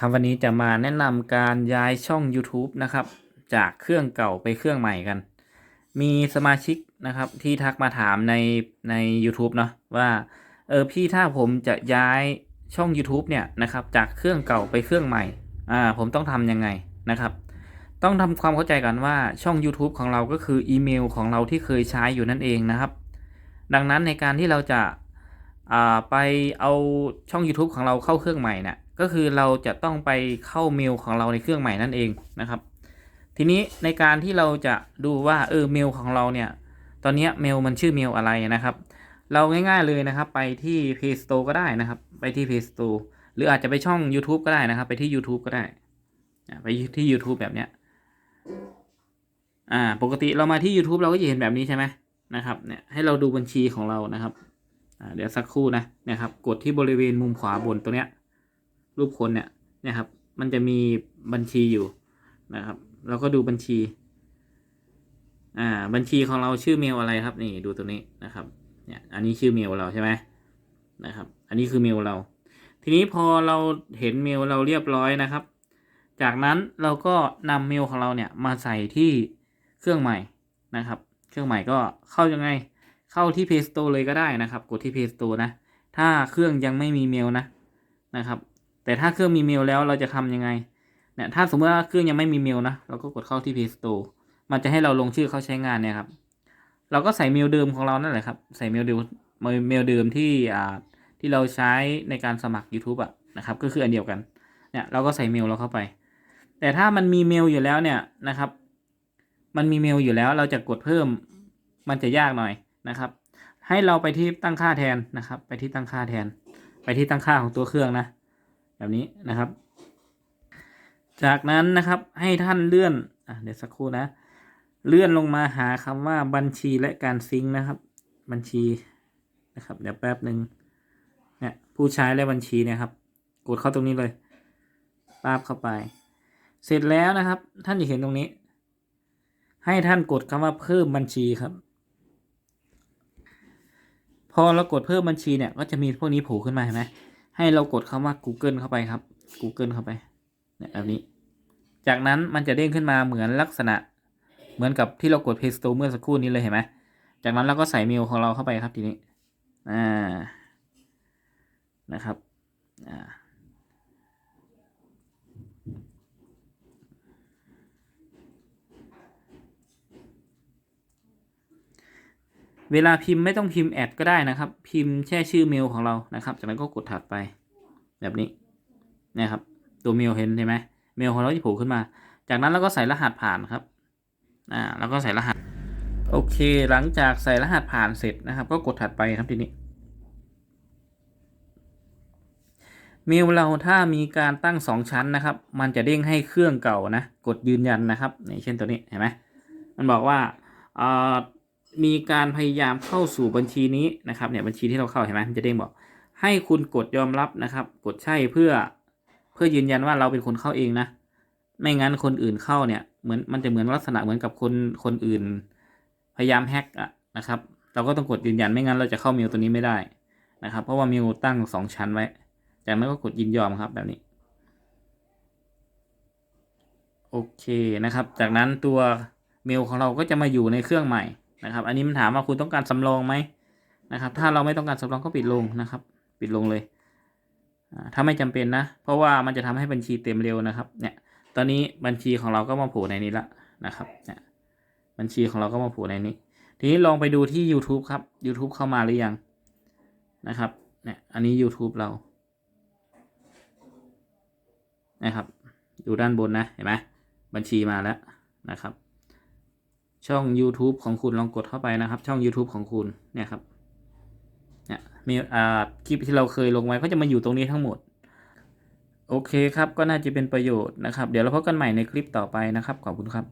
ครับวันนี้จะมาแนะนำการย้ายช่อง YouTube นะครับ จากเครื่องเก่าไปเครื่องใหม่กัน มีสมาชิกนะครับที่ทักมาถามในใน u t u b e เนาะว่าเออพี่ถ้าผมจะย้ายช่อง YouTube เนี่ยนะครับจากเครื่องเก่าไปเครื่องใหม่อ่าผมต้องทำยังไงนะครับ ต้องทำความเข้าใจกันว่าช่อง YouTube ของเราก็คืออีเมลของเราที่เคยใช้อยู่นั่นเองนะครับ ดังนั้นในการที่เราจะอ่าไปเอาช่อง YouTube ของเราเข้าเครื่องใหม่เนี่ย ก็คือเราจะต้องไปเข้าเมลของเราในเครื่องใหม่นั่นเองนะครับ ทีนี้ในการที่เราจะดูว่าเออเมลของเราเนี่ยตอนนี้เมลมันชื่อเมลอะไรนะครับ เราง่ายๆเลยนะครับ ไปที่ Play Store ก็ได้นะครับ ไปที่ Play Store หรืออาจจะไปช่อง YouTube ก็ได้นะครับ ไปที่ YouTube ก็ได้อ่าไปที่ YouTube แบบเนี้ยอ่าปกติเรามาที่ YouTube เราก็จะเห็นแบบนี้ใช่ไหมนะครับเนี่ยให้เราดูบัญชีของเรานะครับอ่าเดี๋ยวสักครู่นะนี่ยครับ กดที่บริเวณมุมขวาบนตรงเนี้ย รูปคนเนี่ยนี่ยครับ มันจะมีบัญชีอยู่นะครับ เราก็ดูบัญชี อ่า บัญชีของเราชื่อเมลอะไรครับ นี่ดูตัวนี้นะครับ เนี่ย อันนี้ชื่อเมลเราใช่ไหมนะครับ อันนี้คือเมลเรา ทีนี้พอเราเห็นเมลเราเรียบร้อยนะครับ จากนั้นเราก็นำเมลของเราเนี่ยมาใส่ที่เครื่องใหม่นะครับ เครื่องใหม่ก็เข้ายังไง เข้าที่ Play Store เลยก็ได้นะครับ กดที่ Play Store นะ ถ้าเครื่องยังไม่มีเมลนะนะครับ แต่ถ้าเครื่องมีเมลแล้วเราจะทำยังไงเนี่ยถ้าสมมติว่าเครื่องยังไม่มีเมลนะเราก็กดเข้าที่ Play Store มันจะให้เราลงชื่อเข้าใช้งานเนี่ยครับ เราก็ใส่เมลเดิมของเรานั่นแหละครับ ใส่เมลเดิมเมลเดิมที่อ่าที่เราใช้ในการสมัคร YouTube อะนะครับ ก็คืออันเดียวกันเนี่ยเราก็ใส่เมลเราเข้าไป แต่ถ้ามันมีเมลอยู่แล้วเนี่ยนะครับ มันมีเมลอยู่แล้วเราจะกดเพิ่มมันจะยากหน่อยนะครับ ให้เราไปที่ตั้งค่าแทนนะครับ ไปที่ตั้งค่าแทน ไปที่ตั้งค่าของตัวเครื่องนะ แบบนี้นะครับ จากนั้นนะครับให้ท่านเลื่อนอะเดี๋ยวสักครู่นะ เลื่อนลงมาหาคำว่าบัญชีและการซิงค์นะครับ บัญชีนะครับ เดี๋ยวแป๊บหนึ่งเนี่ยผู้ใช้และบัญชีเนี่ยครับ กดเข้าตรงนี้เลยปาบเข้าไป เสร็จแล้วนะครับ ท่านจะเห็นตรงนี้ ให้ท่านกดคำว่าเพิ่มบัญชีครับ พอเรากดเพิ่มบัญชีเนี่ยก็จะมีพวกนี้โผล่ขึ้นมาเห็นไหม ให้เรากดคำว่า Google เข้าไปครับ Google เข้าไปเนี่ยแบบนี้ จากนั้นมันจะเด้งขึ้นมาเหมือนลักษณะ เหมือนกับที่เรากด Play Store เมื่อสักครู่นี้เลยเห็นไหมจากนั้นเราก็ใส่เมลของเราเข้าไปครับทีนี้ อ่า นะครับ อ่า เวลาพิมพ์ไม่ต้องพิมพ์แอดก็ได้นะครับ พิมพ์แค่ชื่อเมลของเรานะครับ จากนั้นก็กดถัดไป แบบนี้นะครับ ตัวเมลเห็นใช่ไหมเมลของเราที่โผล่ขึ้นมา จากนั้นเราก็ใส่รหัสผ่านครับอ่าแล้วก็ใส่รหัส โอเค หลังจากใส่รหัสผ่านเสร็จนะครับ ก็กดถัดไปครับทีนี้เมลเราถ้ามีการตั้งสองชั้นนะครับ มันจะเด้งให้เครื่องเก่านะ กดยืนยันนะครับนี่เช่นตัวนี้เห็นไหมมันบอกว่าอ่อ มีการพยายามเข้าสู่บัญชีนี้นะครับเนี่ยบัญชีที่เราเข้าเห็นไหมมันจะเด้งบอก ให้คุณกดยอมรับนะครับ กดใช่เพื่อเพื่อยืนยันว่าเราเป็นคนเข้าเองนะไม่งั้นคนอื่นเข้าเนี่ยเหมือนมันจะเหมือนลักษณะเหมือนกับคนคนอื่น พยายามแฮ็กอะนะครับ เราก็ต้องกดยืนยันไม่งั้นเราจะเข้าเมลตัวนี้ไม่ได้นะครับ เพราะว่าเมลตั้งสองชั้นไว้จากนั้นก็กดยินยอมครับแบบนี้โอเคนะครับ จากนั้นตัวเมลของเราก็จะมาอยู่ในเครื่องใหม่ นะครับ อันนี้มันถามว่าคุณต้องการสำรองไหมนะครับ ถ้าเราไม่ต้องการสำรองก็ปิดลงนะครับ ปิดลงเลยถ้าไม่จำเป็นนะ เพราะว่ามันจะทำให้บัญชีเต็มเร็วนะครับ เนี่ย ตอนนี้บัญชีของเราก็มาโผล่ในนี้ละนะครับเนี่ยบัญชีของเราก็มาโผล่ในนี้ ทีนี้ลองไปดูที่ YouTube ครับ YouTube เข้ามาหรือยังนะครับ เนี่ย อันนี้ YouTube เรา นะครับ ดูด้านบนนะ เห็นไหมบัญชีมาแล้วนะครับ ช่อง YouTube ของคุณลองกดเข้าไปนะครับ ช่อง YouTube ของคุณเนี่ยครับเนี่ยมีอ่าคลิปที่เราเคยลงไว้ก็จะมาอยู่ตรงนี้ทั้งหมด โอเคครับก็น่าจะเป็นประโยชน์นะครับ เดี๋ยวเราพบกันใหม่ในคลิปต่อไปนะครับขอบคุณครับ